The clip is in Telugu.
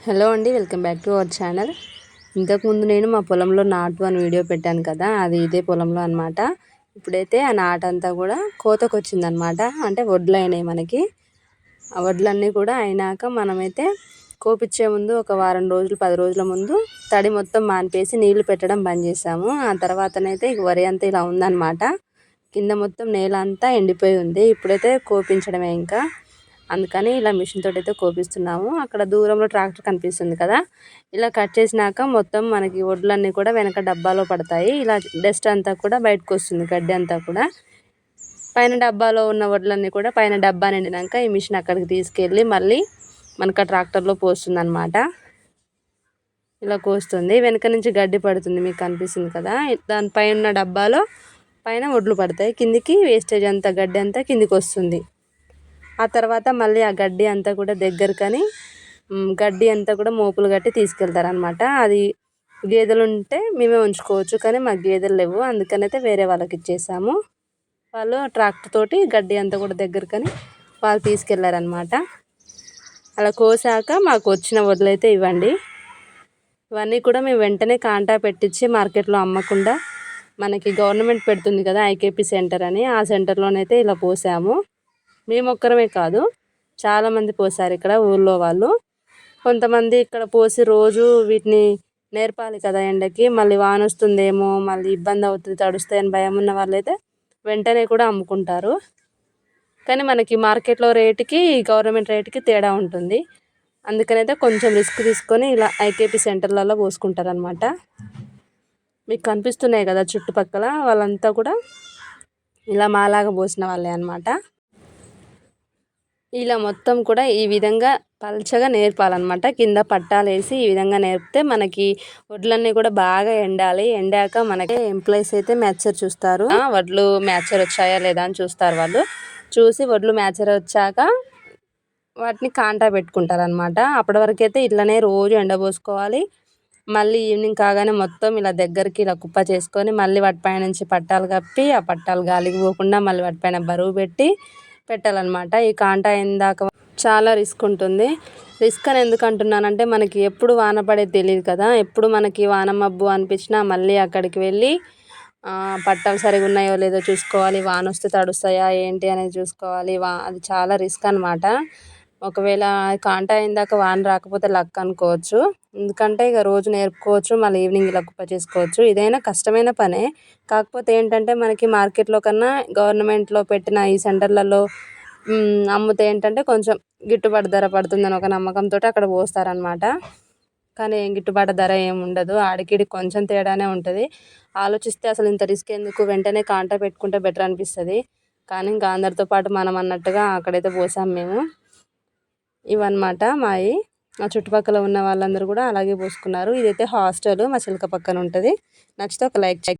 హలో అండి welcome back to our channel. ఇంతకుముందు నేను మా పొలంలో నాటు అని వీడియో పెట్టాను కదా అది ఇదే పొలంలో అనమాట ఇప్పుడైతే ఆ నాటు అంతా కూడా కోతకు వచ్చిందనమాట అంటే వడ్లు అయినాయి మనకి. ఆ వడ్లన్నీ కూడా అయినాక మనమైతే కోపిచ్చే ముందు ఒక వారం రోజులు పది రోజుల ముందు తడి మొత్తం మానిపేసి నీళ్ళు పెట్టడం బంద్ చేసాము ఆ తర్వాతనైతే ఇక వరి అంతా ఇలా ఉందన్నమాట. కింద మొత్తం నేల అంతా ఎండిపోయి ఉంది. ఇప్పుడైతే కోపించడమే ఇంకా. అందుకని ఇలా మిషన్ తోటి అయితే కోపిస్తున్నాము. అక్కడ దూరంలో ట్రాక్టర్ కనిపిస్తుంది కదా. ఇలా కట్ చేసినాక మొత్తం మనకి వడ్లన్నీ కూడా వెనక డబ్బాలో పడతాయి. ఇలా డస్ట్ అంతా కూడా బయటకు వస్తుంది గడ్డి అంతా కూడా. పైన డబ్బాలో ఉన్న వడ్లన్నీ కూడా పైన డబ్బా నిండినాక ఈ మిషన్ అక్కడికి తీసుకెళ్ళి మళ్ళీ మనకు ట్రాక్టర్లో పోస్తుంది అనమాట ఇలా కోస్తుంది. వెనక నుంచి గడ్డి పడుతుంది మీకు కనిపిస్తుంది కదా. దానిపైన ఉన్న డబ్బాలో పైన వడ్లు పడతాయి. కిందికి వేస్టేజ్ అంతా గడ్డి అంతా కిందికి వస్తుంది. ఆ తర్వాత మళ్ళీ ఆ గడ్డి అంతా కూడా దగ్గరకని గడ్డి అంతా కూడా మోపులు కట్టి తీసుకెళ్తారనమాట అది గేదెలు ఉంటే మేమే ఉంచుకోవచ్చు కానీ మాకు గేదెలు లేవు. అందుకనైతే వేరే వాళ్ళకి ఇచ్చేసాము. వాళ్ళు ట్రాక్టర్ తోటి గడ్డి అంతా కూడా దగ్గరకని వాళ్ళు తీసుకెళ్ళారనమాట అలా కోసాక మాకు వచ్చిన వడ్లయితే ఇవ్వండి. ఇవన్నీ కూడా మేము వెంటనే కాంటా పెట్టించి మార్కెట్లో అమ్మకుండా మనకి గవర్నమెంట్ పెడుతుంది కదా ఐకేపీ సెంటర్ అని ఆ సెంటర్లోనైతే ఇలా పోసాము. మేము ఒక్కరమే కాదు. చాలామంది పోసారు ఇక్కడ ఊళ్ళో వాళ్ళు. కొంతమంది ఇక్కడ పోసి రోజు వీటిని నేర్పాలి కదా ఎండకి. మళ్ళీ వాన వస్తుందేమో మళ్ళీ ఇబ్బంది అవుతుంది తడుస్తాయని భయం ఉన్న వాళ్ళైతే వెంటనే కూడా అమ్ముకుంటారు. కానీ మనకి మార్కెట్లో రేటుకి గవర్నమెంట్ రేటుకి తేడా ఉంటుంది. అందుకనైతే కొంచెం రిస్క్ తీసుకొని ఇలా ఐకేపీ సెంటర్లలో పోసుకుంటారు అనమాట మీకు కనిపిస్తున్నాయి కదా చుట్టుపక్కల వాళ్ళంతా కూడా. ఇలా మాలాగా పోసిన వాళ్ళే అనమాట ఇలా మొత్తం కూడా ఈ విధంగా పల్చగా నేర్పాలన్నమాట. కింద పట్టాలు వేసి ఈ విధంగా నేర్పితే మనకి వడ్లన్నీ కూడా బాగా ఎండాలి. ఎండాక మనకి ఎంప్లాయీస్ అయితే మ్యాచర్ చూస్తారు. వడ్లు మ్యాచర్ వచ్చాయా లేదా అని చూస్తారు వాళ్ళు. చూసి వడ్లు మ్యాచర్ వచ్చాక వాటిని కాంటా పెట్టుకుంటారనమాట అప్పటి వరకు అయితే ఇట్లనే రోజు ఎండబోసుకోవాలి. మళ్ళీ ఈవినింగ్ కాగానే మొత్తం ఇలా దగ్గరికి ఇలా కుప్ప చేసుకొని మళ్ళీ వాటిపైన నుంచి పట్టాలు కప్పి ఆ పట్టాలు గాలికి పోకుండా మళ్ళీ వాటిపైన బరువు పెట్టి పెట్టాలన్నమాట. ఈ కాంటా ఇందాక చాలా రిస్క్ ఉంటుంది. రిస్క్ అని ఎందుకు అంటున్నానంటే మనకి ఎప్పుడు వాన పడేది తెలియదు కదా. ఎప్పుడు మనకి వాన మబ్బు అనిపించినా మళ్ళీ అక్కడికి వెళ్ళి పట్టాలు సరిగా ఉన్నాయో లేదో చూసుకోవాలి. వాన వస్తే తడుస్తాయా ఏంటి అనేది చూసుకోవాలి. వా అది చాలా రిస్క్ అనమాట ఒకవేళ కాంటా అయిందాక వాన రాకపోతే లక్ అనుకోవచ్చు. ఎందుకంటే ఇక రోజు నేర్పుకోవచ్చు మళ్ళీ ఈవినింగ్ ఇలా కుప్ప చేసుకోవచ్చు. ఇదైనా కష్టమైన పనే. కాకపోతే ఏంటంటే మనకి మార్కెట్లో కన్నా గవర్నమెంట్లో పెట్టిన ఈ సెంటర్లలో అమ్ముతే ఏంటంటే కొంచెం గిట్టుబాటు ధర పడుతుందని ఒక నమ్మకంతో అక్కడ పోస్తారనమాట కానీ ఏం గిట్టుబాటు ధర ఏమి ఉండదు. ఆడికిడి కొంచెం తేడానే ఉంటుంది. ఆలోచిస్తే అసలు ఇంత రిస్క్ ఎందుకు? వెంటనే కాంటా పెట్టుకుంటే బెటర్ అనిపిస్తుంది. కానీ ఇంకా అందరితో పాటు మనం అన్నట్టుగా అక్కడైతే పోసాం మేము. ఇవన్నమాట మావి మా చుట్టుపక్కల ఉన్న వాళ్ళందరూ కూడా అలాగే పోసుకున్నారు. ఇదైతే హాస్టల్ మా చిలక పక్కన ఉంటుంది. నచ్చితే ఒక లైక్